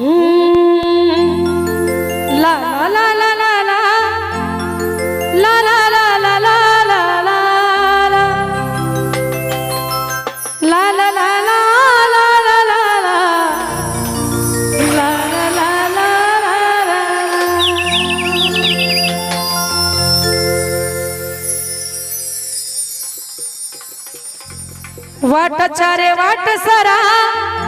वाट चारे वाट सरा.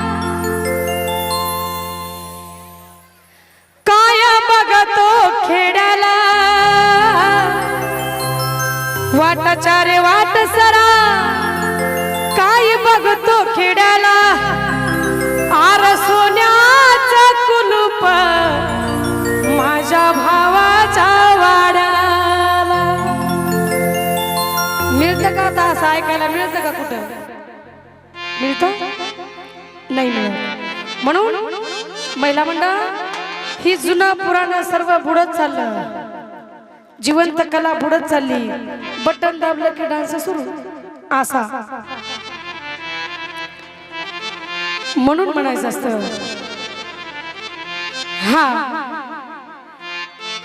मिळतं का कुठं? मिळतं? नाही मिळत. म्हणून महिला मंडळ ही जुनं पुराण सर्व बुडत चाललं. जिवंत कला बुडत चालली. बटन दाबलं की डान्स सुरू. असा म्हणून म्हणायचं असतं हा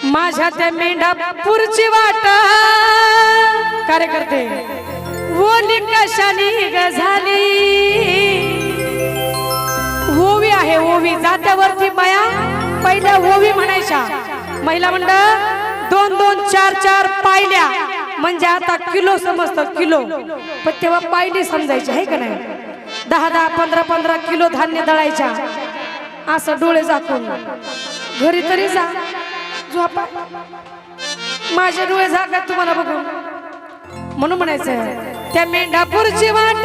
माझ्या त्या मेंढापूरची वाट कार्यकर्ते ओली कशानी ग झाली? ओवी आहे ओवी जात्यावरती माया पहिल्या ओवी म्हणायच्या. महिला मंडळ दोन दोन चार चार पायल्या. म्हणजे आता किलो समजतं किलो. पण तेव्हा पायली समजायची आहे का नाही? दहा दहा पंधरा पंधरा किलो धान्य दळायच्या. असं डोळे झाकून. घरी तरी जा. झोपा. माझे डोळे झाकत तुम्हाला बघून. म्हणून म्हणायचं त्या मेंढापूरची वाट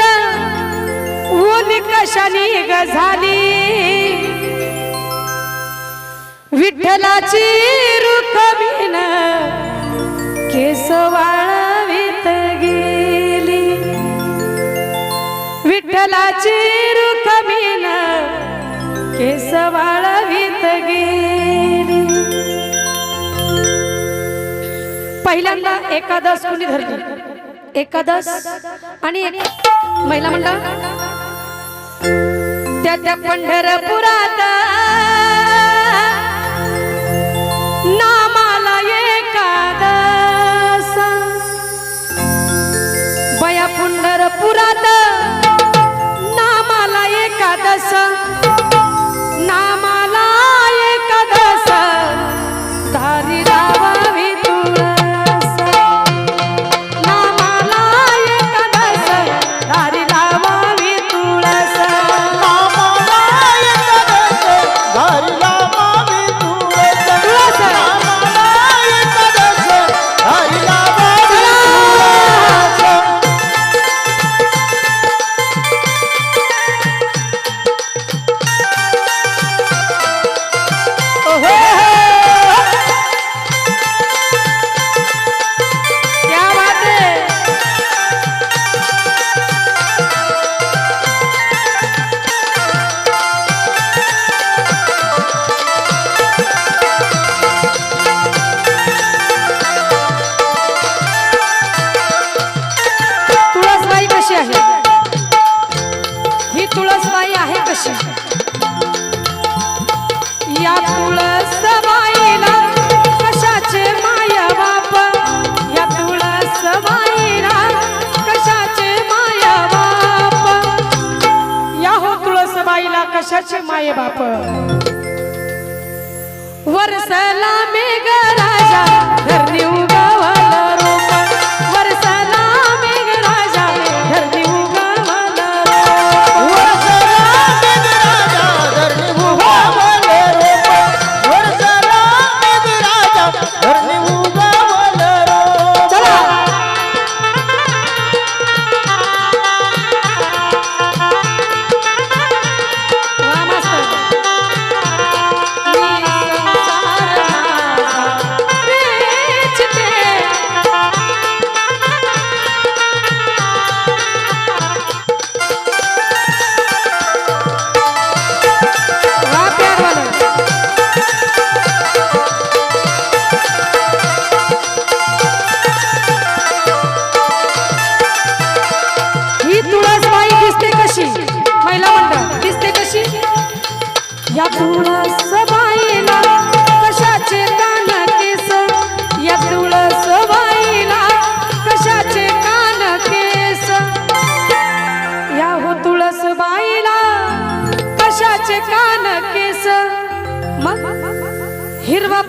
ऊन कशानी ग झाली? विठ्ठलाची रुखमीन केस वाळवीत गेली. विठ्ठलाची रुखमीन केस वाळवीत गेली. पहिल्यांदा एकादश कुणी धरली? एकादश आणि एक महिला मंडळ. त्या त्या पंढरपुरात नामाला एकादश. बया पंढरपुरात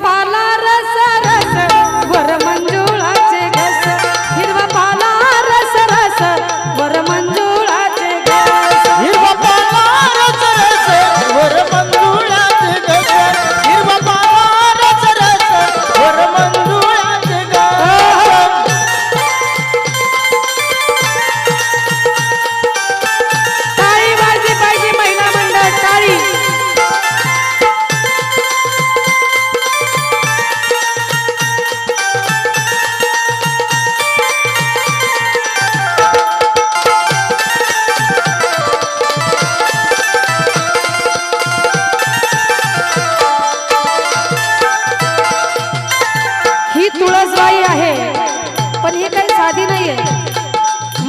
পালার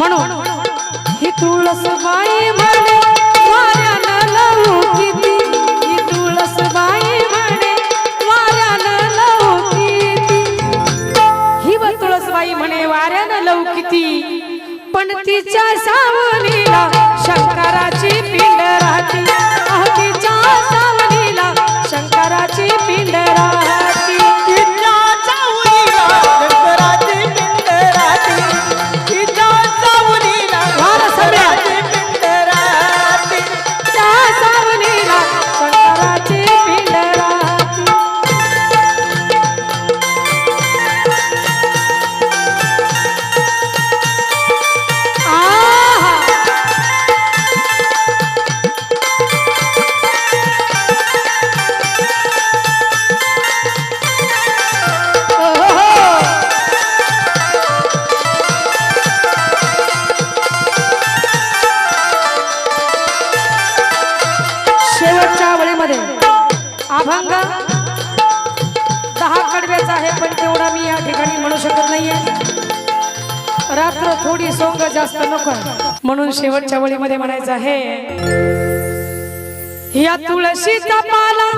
म्हणून ही तुळसबाई म्हणे वाऱ्यानं लवू किती ही तुळसबाई म्हणे किती ही व तुळसबाई म्हणे वाऱ्यानं किती पण तिच्या सावलीला शंकरा अभंग दहा कडव्याचा आहे पण तेवढा मी या ठिकाणी म्हणू शकत नाहीये. रात्र थोडी सोंग जास्त नको. म्हणून शेवटच्या वळीमध्ये म्हणायचं आहे या तुळशीचा पाला